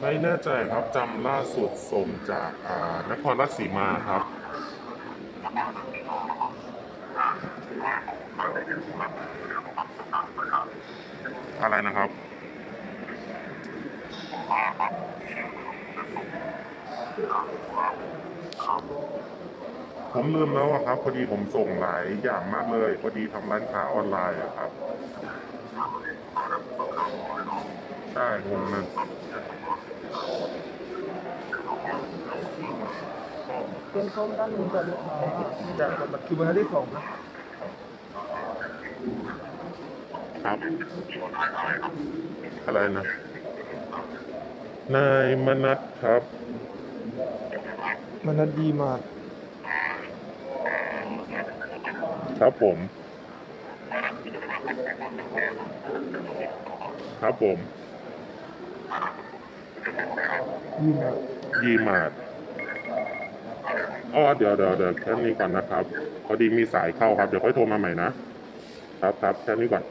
ไม่แน่ใจครับจำล่าสุดส่งจากนครราชสีมาครับ อะไรนะครับ ผมลืมแล้วอะครับ พอดีผมส่งหลายอย่างมากเลย พอดีทำร้านค้าออนไลน์อะครับใช่งงนะเป็นส้มด้านนู้นจะลูกค้าจะบัตรคิววันที่สองนะครับ อะไรนะ นายมนัทครับมันนัดดีมาก ครับผม ครับผมดีมากยีมาดอ๋อเดี๋ยวเดี๋ยวเดี๋ยวแค่นี้ก่อนนะครับ พอดีมีสายเข้าครับ เดี๋ยวค่อยโทรมาใหม่นะครับครับแค่นี้ก่อน